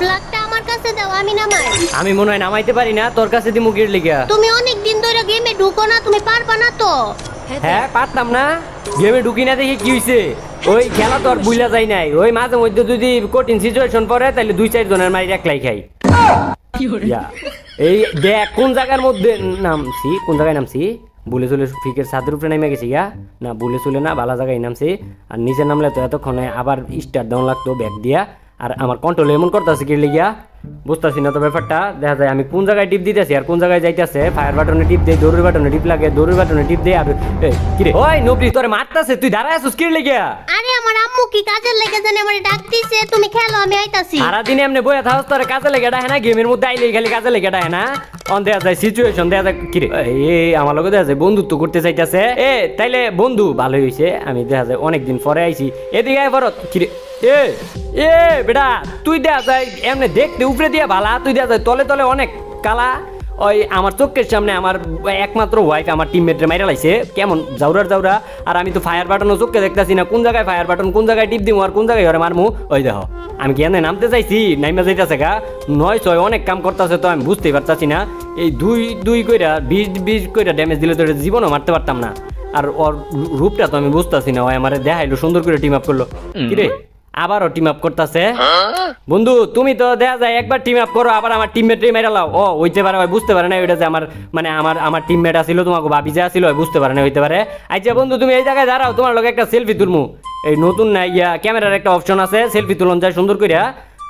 ফ্ল্যাগটা আমার কাছে দাও আমি নামাই। আমি মনে হয় নামাইতে পারি না তোর কাছে দি মুগির লিগা। তুমি অনেক দিন ধরে গেমে ঢুকো না তুমি পারবা না তো। হ্যাঁ পারতাম না। গেমে ঢুকি না দেখি কি হইছে। ওই খেলা তো আর বুঝলা যায় নাই। ওই মাঝে মধ্যে যদি কঠিন সিচুয়েশন পড়ে তাহলে দুই চার জনের মারি একলাই খাই। ইয়া। এই দেখ কোন জায়গার মধ্যে নামছি? কোন জায়গায় নামছি? বলে চলে ফিকের ছাদের উপরে নেমে গেছি গা। না বলে চলে না ভালো জায়গায় নামছি। আর নিচে নামলে তো এতক্ষণে আবার স্টার্ট দেওয়া লাগতো ব্যাগ দিয়া। আর আমার কন্ট্রোল এমন করতেছে কি লিগিয়া? বুঝতেছি না তো ব্যাপারটা। দেখা যায় আমি কোন জায়গায় টিপ দিতেছি আর কোন জায়গায় যাইতেছে? ফায়ার বাটনে টিপ দেই দৌড়ের বাটনে টিপ লাগে দৌড়ের বাটনে টিপ দেই আর কিরে ওই নবরি তোরে মারতাছে তুই দাঁড়ায় আছিস কি লিগিয়া? আরে আমার আম্মু কি কাজের লেগে জানে আমার ডাক দিছে তুমি খেলো আমি আইতাছি। সারাদিন এমনি বইয়া থাকস তোর কাজে লেগে ডাহে না গেমের মধ্যে আইলে খালি কাজে লেগে ডাহে না। অন দেয়া যায় সিচুয়েশন দেয়া যায় কিরে এ আমার লগে দেয়া যায় বন্ধুত্ব করতে চাইতেছে। এ তাইলে বন্ধু ভালোই হইছে আমি দেখা যায় অনেকদিন পরে আইছি। এদিকে আয় ফরত কিরে এ এ বেটা তুই দেয়া যায় এমনি দেখতে উপরে দিয়া ভালা তুই দেয়া যায় তলে তলে অনেক কালা। ওই আমার চোখের সামনে আমার একমাত্র ওয়াইফ আমার টিমমেটরে মাইরা লাইছে। কেমন জাউরার জাউরা। আর আমি তো ফায়ার বাটনও চোখে দেখতেছি না কোন জায়গায় ফায়ার বাটন কোন জায়গায় টিপ দিমু আর কোন জায়গায় ঘরে মারমু ওই দেখো। আমি কি এনে নামতে চাইছি? নাইমা যাইতাছে গা। নয় ছয় অনেক কাম করতেছে তো আমি বুঝতেই পারতাছি না। এই দুই দুই কইরা বিশ বিশ কইরা ড্যামেজ দিলে তো জীবনও মারতে পারতাম না। আর ওর রূপটা তো আমি বুঝতাছি না ওই আমার দেখাইলো সুন্দর করে টিম আপ করল। কিরে? আবারও টিম আপ করতেছে। বন্ধু তুমি তো দেখা যায় একবার টিম আপ করো আবার আমার টিমমেট মেরে লাও। ও হইতে পারে ভাই বুঝতে পারে না ওইটা যে আমার মানে আমার আমার টিমমেট আছিল তোমাকে ভাবি যে আছিল ওই বুঝতে পারে না হইতে পারে। আচ্ছা বন্ধু তুমি এই জায়গায় দাঁড়াও তোমার লগে একটা সেলফি তুলমু। এই নতুন না ইয়া ক্যামেরার একটা অপশন আছে সেলফি তুলন যায় সুন্দর করিয়া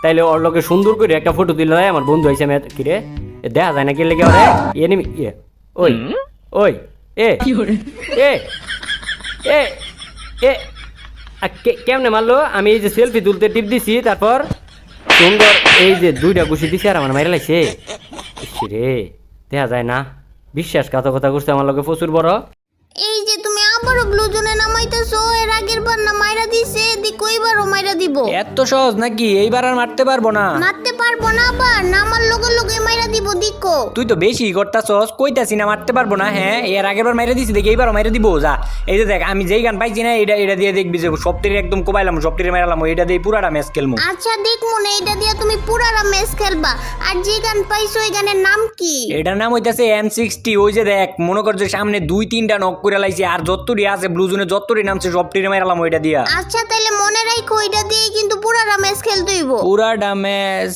তাইলে ওর লগে সুন্দর করে একটা ফটো তুলে দেয় আমার বন্ধু হয়েছে কিরে? এ দেখা যায় না কি লেগে ওরে? এনিমি ইয়ে ওই ওই এ এ এ এ কেমনে মারলো? আমি এই যে সেলফি তুলতে টিপ দিছি, তারপর সুন্দর এই যে দুইটা গুছি দিছি আর আমার মাইরা লাগছে। রে দেখা যায় না। বিশ্বাস কথা করছে আমার লোকে প্রচুর বড়। আবারও ব্লু জোনে নামাইতেছো এর আগের বার না মাইরা দিছে এদিকে ওইবারও মাইরা দিব। এত সহজ নাকি? এইবার আর মারতে পারব না। মারতে পারব না আবার নামার লগে লগে মাইরা দিব দিকো তুই তো বেশি করতাছস কইতাছি না মারতে পারব না হ্যাঁ? এর আগের বার মাইরা দিছি দেখি এইবারও মাইরা দিব যা। এই যে দেখ আমি যেই গান পাইছি না এটা এটা দিয়ে দেখবি যে সবটির একদম কোবাইলাম সবটির মাইরালাম এটা দিয়ে পুরাটা ম্যাচ খেলমু। আচ্ছা দেখ মনে এটা দিয়া তুমি পুরারা ম্যাচ খেলবা। আর যে গান পাইছো ওই গানের নাম কি? এটার নাম হইতাছে এম সিক্সটি ওই যে দেখ মনে কর যে সামনে দুই তিনটা নক করে লাইছে আর যতটি আছে ব্লু জোনে যতটি নামছে সবটির মাইরালাম ওইটা দিয়া। আচ্ছা তাহলে মনে রাখো এটা দিয়ে কিন্তু পুরারা ম্যাচ খেলতে হইব পুরাটা ম্যাচ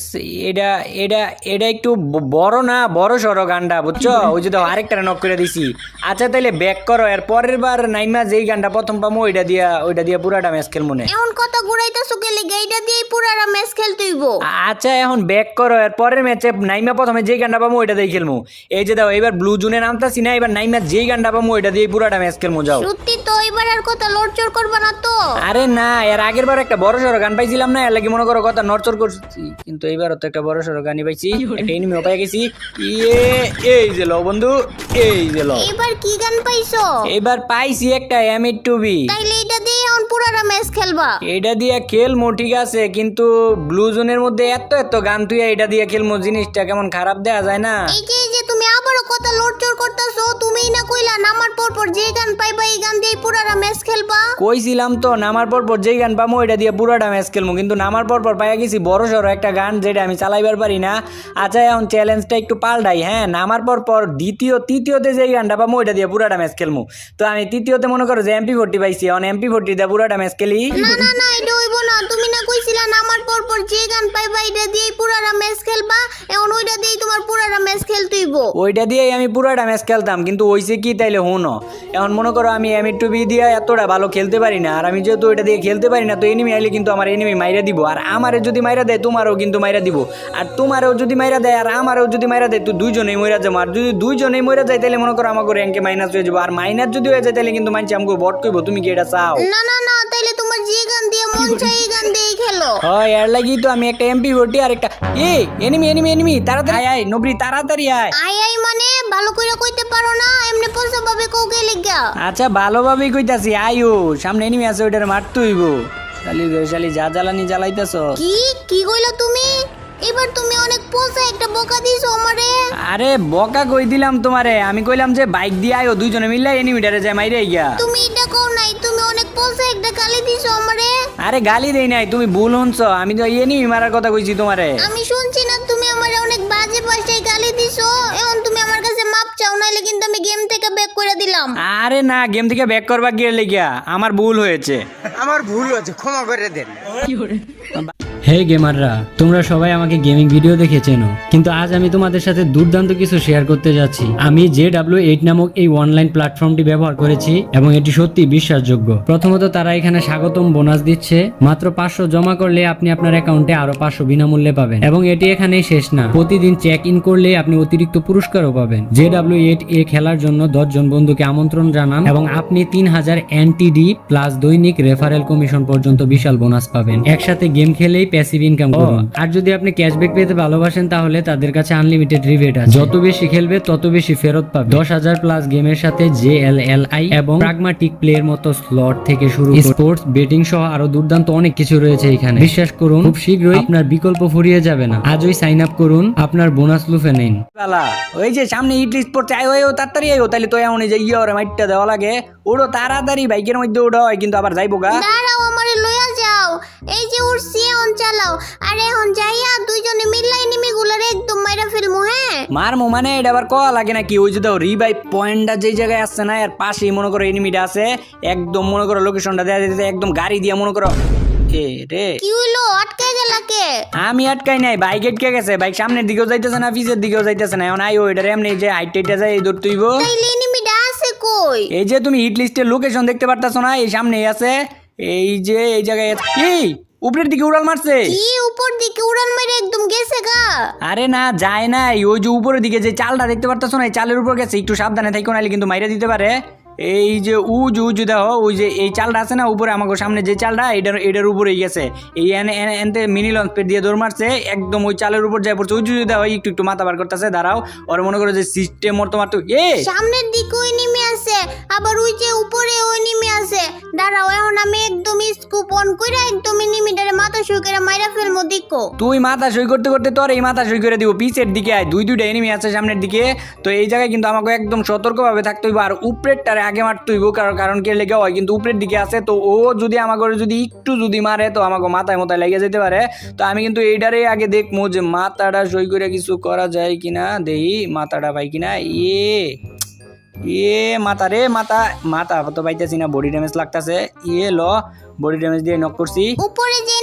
এটা এটা এটা একটু ব- বড় না বড় সড়ো গানটা বুঝছ? ওই যে তো আরেকটা নক করে দিছি। আচ্ছা তাহলে ব্যাক করো এর পরের বার নাইমা যেই গানটা প্রথম পামো ওইটা দিয়া ওইটা দিয়া পুরাটা ম্যাচ খেলব না এমন কথা ঘুরাইতেছো গেলে এটা দিয়ে পুরারা ম্যাচ খেলতে হইব আচ্ছা এখন ব্যাক করো এর পরের ম্যাচে নাইমা প্রথমে যেই গানটা পাবো ওইটা দিয়ে খেলব এই যে দাও এবার ব্লু জুনে নামতাছি না এবার নাইমা যেই গানটা পাবো ওইটা দিয়ে পুরাটা ম্যাচ খেলব যাও। সত্যি তো এবার আর কথা লড়চড় করবা না তো। আরে না এর আগের বার একটা বড় সড়ো গান পাইছিলাম না এর লাগি মনে করো কথা নড়চড় করছি। কিন্তু তো একটা বড় সড়ো গানই পাইছি একটা এনিমিও পাই গেছি। ইয়ে এই যে লো বন্ধু এই যে লো এবার কি গান পাইছো? এবার পাইছি একটা এম এইট টু বি। তাইলে এটা দিয়ে এখন পুরারা ম্যাচ খেলবা। এটা দিয়ে খেলমো ঠিক আছে কিন্তু ব্লু জোনের মধ্যে এত এত গান তুই এটা দিয়ে খেলমো জিনিসটা কেমন খারাপ দেয়া যায় না। এই যে লড়চড় করতেছো? তুমিই না কইলা নামার পর পর যে গান পাইবা এই গান দিয়ে পুরারা ম্যাচ খেলবা? কইছিলাম তো নামার পর পর যেই গান পামো এটা দিয়ে পুরোটা ম্যাচ খেলব কিন্তু নামার পর পর পাইয়া গেছি বড় সড়ো একটা গান যেটা আমি চালাইবার পারি না। আচ্ছা এখন চ্যালেঞ্জটা একটু পাল্টাই হ্যাঁ? নামার পর পর দ্বিতীয় তৃতীয়তে যেই গানটা পামো ওইটা দিয়ে পুরোটা ম্যাচ খেলব তো আমি তৃতীয়তে মনে করো যে এমপি ফোরটি পাইছি এখন এমপি ফোরটি দিয়ে পুরোটা ম্যাচ খেলি। না না না এটা হইব না। তুমি না কইছিলা নামার পর পর যে গান পাইবা এটা দিয়ে পুরারা ম্যাচ খেলবা। এখন ওইটা দিয়ে তোমার পুরারা ম্যাচ খেলতে হইব ওইটা দিয়েই আমি পুরোটা ম্যাচ খেলতাম কিন্তু হইছে কি তাইলে হুনো। এখন মনে করো আমি এম টু বি দিয়ে এতটা ভালো খেলতে পারি না আর আমি যেহেতু ওইটা দিয়ে খেলতে পারি না তো এনিমি আইলে কিন্তু আমার এনিমি মাইরা দিব আর আমারে যদি মাইরা দেয় তোমারও কিন্তু মাইরা দিব। আর তোমারও যদি মাইরা দেয় আর আমারও যদি মাইরা দেয় তো দুইজনেই মইরা যাব। আর যদি দুইজনেই মইরা যায় তাহলে মনে করো আমাকে র্যাঙ্কে মাইনাস হয়ে যাব। আর মাইনাস যদি হয়ে যায় তাহলে কিন্তু মানছি আমাকে বট করব তুমি কি এটা চাও? না না এই গান দিয়েই খেলো। হয় এর লাগি তো আমি একটা এমপি আর একটা এ এনিমি এনিমি এনিমি তাড়াতাড়ি আয় আয় নবরি তাড়াতাড়ি আয়। আই আই মানে ভালো কইতে পারো না এমনি পয়সা ভাবে কৌকে লিগা। আচ্ছা ভালোভাবেই কইতাছি আয়ু সামনে এনিমি আছে ওইটার মারতে হইব। শালি শালি যা জ্বালানি জ্বালাইতেছ। কি কি কইলা তুমি? এবার তুমি অনেক একটা বোকা দিছো আমারে। আরে বকা কই দিলাম তোমারে? আমি কইলাম যে বাইক দিয়ে আয়ো দুইজনে মিললে এনিমিটারে যায় মাইরে গিয়া তুমি এটা পৌঁছে একটা গালি দিছো আমারে? আরে গালি দেই নাই তুমি ভুল হনছ আমি তো ইয়ে নি মারার কথা কইছি তোমারে। আমি শুনছি কিন্তু আমি গেম থেকে ব্যাক করে দিলাম। আরে না গেম থেকে ব্যাক করবা গিয়ে লেগিয়া? আমার ভুল হয়েছে। আমার ভুল হয়েছে ক্ষমা করে দেন। হে গেমাররা তোমরা সবাই আমাকে গেমিং ভিডিও দেখে চেনো কিন্তু আজ আমি তোমাদের সাথে দুর্দান্ত কিছু শেয়ার করতে যাচ্ছি। আমি জে ডাব্লিউ এইট নামক এই অনলাইন প্ল্যাটফর্মটি ব্যবহার করেছি এবং এটি সত্যি বিশ্বাসযোগ্য। প্রথমত তারা এখানে স্বাগতম বোনাস দিচ্ছে। মাত্র পাঁচশো জমা করলে আপনি আপনার অ্যাকাউন্টে আরও পাঁচশো বিনামূল্যে পাবেন। এবং এটি এখানেই শেষ না। প্রতিদিন চেক ইন করলে আপনি অতিরিক্ত পুরস্কারও পাবেন। জে ডাব্লিউ এইট এ খেলার জন্য দশজন বন্ধুকে আমন্ত্রণ জানান এবং আপনি তিন হাজার এনটিডি প্লাস দৈনিক রেফারেল কমিশন পর্যন্ত বিশাল বোনাস পাবেন। একসাথে গেম খেলেই প্যাসিভ ইনকাম করুন। আর যদি আপনি ক্যাশব্যাক পেতে ভালোবাসেন তাহলে তাদের কাছে আনলিমিটেড রিবেট আছে। যত বেশি খেলবে তত বেশি ফেরত পাবে। দশ হাজার প্লাস গেমের সাথে জে এল এল আই এবং প্রাগমাটিক প্লে এর মতো স্লট থেকে শুরু স্পোর্টস বেটিং সহ আরও দুর্দান্ত অনেক কিছু রয়েছে এখানে। বিশ্বাস করুন খুব শীঘ্রই আপনার বিকল্প ফুরিয়ে যাবে না। আজই সাইন আপ করুন আপনার বোনাস লুফে নিন। ওই যে সামনে ইট লিস্ট পড়ছে আয় ওই তাড়াতাড়ি আইও তাহলে তো এমন যে ইয়ে ওরে মাইটটা দেওয়া লাগে। ওড়ো তাড়াতাড়ি বাইকের মধ্যে ওড়ো হয় কিন্তু আবার যাইবো গা। দাঁড়াও আমারে লইয়া যাও। এই যে উঠছি এখন চালাও। আর এখন যাইয়া দুইজনে মিল্লাই নিমিগুলার একদম মাইরা ফেলমু হ্যাঁ? মারমু মানে এটা আবার কয়া লাগে নাকি? ওই যে দাও রিবাই পয়েন্টটা যেই জায়গায় আসছে না এর পাশেই মনে করো এনিমিটা আছে একদম মনে করো লোকেশনটা দেওয়া যেতে একদম গাড়ি দিয়ে মনে করো এ রে। কি হইল? আটকে গেলা কে আমি আটকাই নাই বাইক আটকে গেছে বাইক সামনের দিকেও যাইতেছে না পিছের দিকেও যাইতেছে না। এখন আই ওইটারে এমনি যে হাইট যায় দৌড় তুইব। তাইলে এনিমিটা আছে কই? এই যে তুমি হিট লিস্টের লোকেশন দেখতে পারতাছো না এই সামনেই আছে। এই যে এই জায়গায়। এই উপরের দিকে উড়াল মারছে। কি উপর দিকে উড়ান মেরে একদম গেছে গা? আরে না যায় নাই। ওই যে উপরের দিকে যে চালটা দেখতে পারতেছো না এই চালের উপর গেছে একটু সাবধানে থাইকো নাহলে কিন্তু মাইরে দিতে পারে। এই যে উজ উজ দেখো, ওই যে এই চালটা আছে না উপরে, আমাকে সামনে যে চালটা, এটার এটার উপরে গেছে। এই এনে, এনে- এনতে মিনি লঞ্চ পেট দিয়ে দৌড় মারছে, একদম ওই চালের উপর যায় পড়ছে। উজু, উজ দেখো একটু একটু মাথা বার করতেছে, দাঁড়াও। ওর মনে করো যে সিস্টেম ওর তোমার তো এ! সামনের দিকে আবার ওই যে উপরে ওই নেমে আছে। দাঁড়াও, এখন আমি একদম স্কুপ অন কইরা একদম এনিমিটারে মাথা শুকিয়ে মাইরা ফেলমু দিকো তুই মাথা সই করতে করতে তোর এই মাথা সই করে দিব। পিছের দিকে আয়, দুই দুইটা এনিমি আছে সামনের দিকে। তো এই জায়গায় কিন্তু আমাকে একদম সতর্কভাবে থাকতে হইব, আর উপরেরটারে আগে মারতে হইব, কারণ কারণ কে লেগে হয় কিন্তু উপরের দিকে আছে। তো ও যদি আমাকে যদি একটু যদি মারে, তো আমাকে মাথায় মাথায় লেগে যেতে পারে। তো আমি কিন্তু এইটারে আগে দেখব যে মাথাটা সই করে কিছু করা যায় কিনা। দেই, মাথাটা পাই কিনা? ইয়ে। ইয়ে মাথা রে, মাথা। মাথা, তো পাইতেছি না বডি ড্যামেজ লাগতেছে। ইয়ে ল বডি ড্যামেজ দিয়ে নক করছি। উপরে যে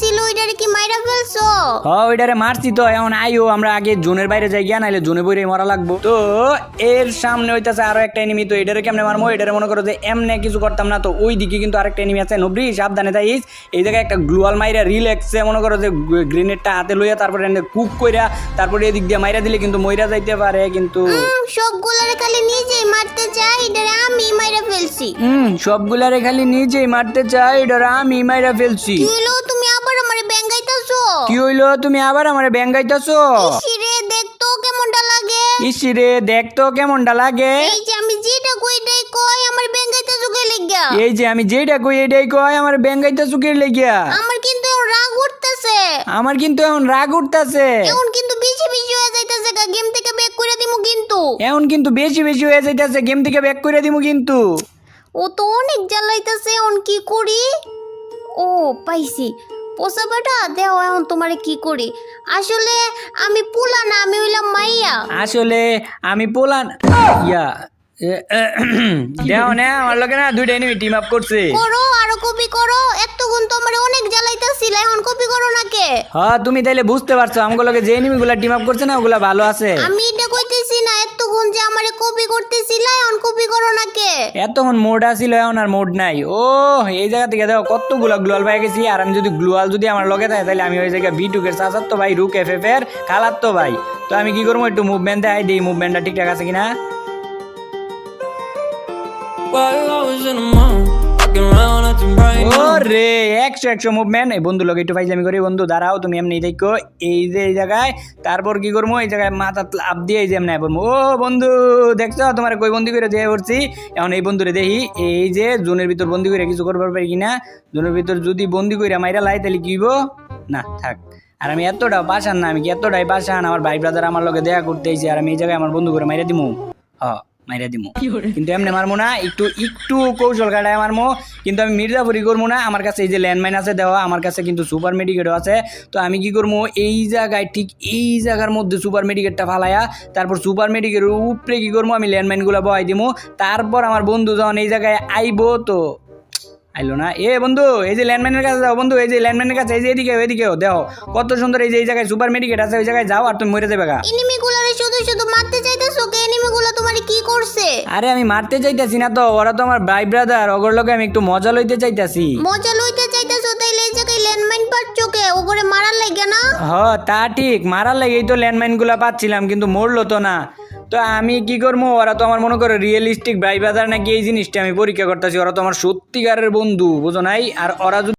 ছিল ওইটারে কি মাইরা ফেলছো? হ ওইটারে মারছি তো এখন আইও আমরা আগে জোনের বাইরে যাই গিয়া নাইলে জোনে বইরে মরা লাগবো। তো এর সামনে হইতাছে আরও একটা এনিমি তো এটারে কেমনে মারমো? এটারে মনে করো যে এমনে কিছু করতাম না তো ওই দিকে কিন্তু আরেকটা এনিমি আছে নবরি সাবধানে তাইস এই জায়গায় একটা গ্লোয়াল মাইরা রিল্যাক্সে মনে করো যে গ্রেনেডটা হাতে লইয়া তারপরে কুক কইরা তারপরে এদিক দিয়ে মাইরা দিলে কিন্তু মইরা যাইতে পারে কিন্তু সবগুলারে খালি নিজেই মারতে চাই এটারে আমি মাইরা ফেলছি। হুম সবগুলারে খালি নিজেই মারতে চাই এটারে আমি মাইরা ফেলছি। তুমি আমারে ব্যাঙ্গাইতাছো? কি হইল? তুমি আবার আমারে ব্যাঙ্গাইতেছো? ইসিরে দেখতো কেমনটা লাগে? ইসি রে দেখতো কেমনটা লাগে? এই যে আমি যেটা কইটাই কই আমার ব্যাঙ্গাইতাছো কে লাগিয়া? এই যে আমি যেটা কই এটাই কয় আমার ব্যাঙ্গাইতে চুকের লেগিয়া? আমার কিন্তু এখন রাগ উঠতেছে। আমার কিন্তু এখন রাগ উঠতাছে। এখন কিন্তু বেশি বেশি হয়ে যাইতেছে গা গেম থেকে ব্যাক করে দিমু কিন্তু। এখন কিন্তু বেশি বেশি হয়ে যাইতাছে গেম থেকে ব্যাক করে দিমু কিন্তু। ও তো অনেক জ্বালাইতেছে এখন কি করি? ও পাইছি। পোষা বেটা দেও এখন তোমারে কি করি? আসলে আমি পুলা না আমি হইলাম মাইয়া। আসলে আমি পোলান ইয়া দেও না আমার লোকে না দুইটা এনিমি টিম আপ করছে। করো আরও কপি করো এতক্ষণ তো আমার অনেক জ্বালাইতেছিল এখন কপি করো না কে? হ্যাঁ তুমি তাইলে বুঝতে পারছ আমগুলো লোকে যে এনিমি গুলা টিম আপ করছে না ওগুলা ভালো আছে। আমি এতক্ষণ যে আমারে কপি করতেছিল এখন কপি করো না কে? এতক্ষণ মোড আসিল এখন আর মোড নাই। ও এই জায়গা থেকে দেখো কতগুলো গ্লোয়াল পাই গেছি। আর আমি যদি গ্লোয়াল যদি আমার লগে থাকে তাহলে আমি ওই জায়গায় বি টুকের চাচার তো ভাই রুক এফ এফ এর খালার তো ভাই। তো আমি কি করব একটু মুভমেন্ট দেখাই দিই মুভমেন্টটা ঠিকঠাক আছে কিনা? While I was in the mall, walking around movement এই বন্ধু লোক বন্ধু তুমি এই যে এই জায়গায়, তারপর কি এই জায়গায় বন্ধু, দেখছ? এখন এই দেখি, এই যে জোনের কিছু কিনা? জোনের যদি বন্দি করে মাইরা লাই, তাহলে কি? না, থাক। আর আমি এতটা বাসান না, আমি কি এতটাই বাসান আমার ভাই ব্রাদার আমার লগে দেখা করতে আর আমি এই জায়গায় আমার বন্ধু করে মাইরা দিমু। হ্যাঁ মাইরা দিমো। কিন্তু এমনি মারমো না একটু একটু কৌশল কাটায় মারমো। কিন্তু আমি মির্জাপুরি করব না আমার কাছে এই যে ল্যান্ডমাইন আছে দেওয়া আমার কাছে কিন্তু সুপার মেডিকেটও আছে। তো আমি কি করব এই জায়গায় ঠিক এই জায়গার মধ্যে সুপার মেডিকেটটা ফালায়া তারপর সুপার মেডিকেটের উপরে কি করব আমি ল্যান্ডমাইনগুলো বহাই দিমো। তারপর আমার বন্ধু যখন এই জায়গায় আইবো তো। আইলো না। এ বন্ধু এই যে ল্যান্ডম্যানের কাছে যাও বন্ধু এই যে ল্যান্ডম্যানের কাছে এই যে এদিকে এদিকেও দেখো কত সুন্দর এই যে এই জায়গায় সুপার মেডিকেট আছে ওই জায়গায় যাও আর তুমি মরে যাবে গা। এনিমিগুলারে শুধু শুধু মারতে চাইতেছো কে? এনিমিগুলো তোমারে কি করছে? আরে আমি মারতে চাইতাছি না তো ওরা তো আমার ভাই ব্রাদার ওগর লোকে আমি একটু মজা লইতে চাইতাছি। মজা লইতে চাইতেছো তাইলে এই জায়গায় ল্যান্ডমাইন পাচ্ছ কে? ওগরে মারার লাগে না? হ তা ঠিক মারার লাগেই তো ল্যান্ডমাইনগুলা পাচ্ছিলাম কিন্তু মরলো তো না। তো আমি কি করব? ওরা তো আমার মনে করে রিয়েলিস্টিক ভাই বাজার নাকি এই জিনিসটা আমি পরীক্ষা করতেছি। ওরা তো আমার সত্যিকারের বন্ধু, বুঝো নাই? আর ওরা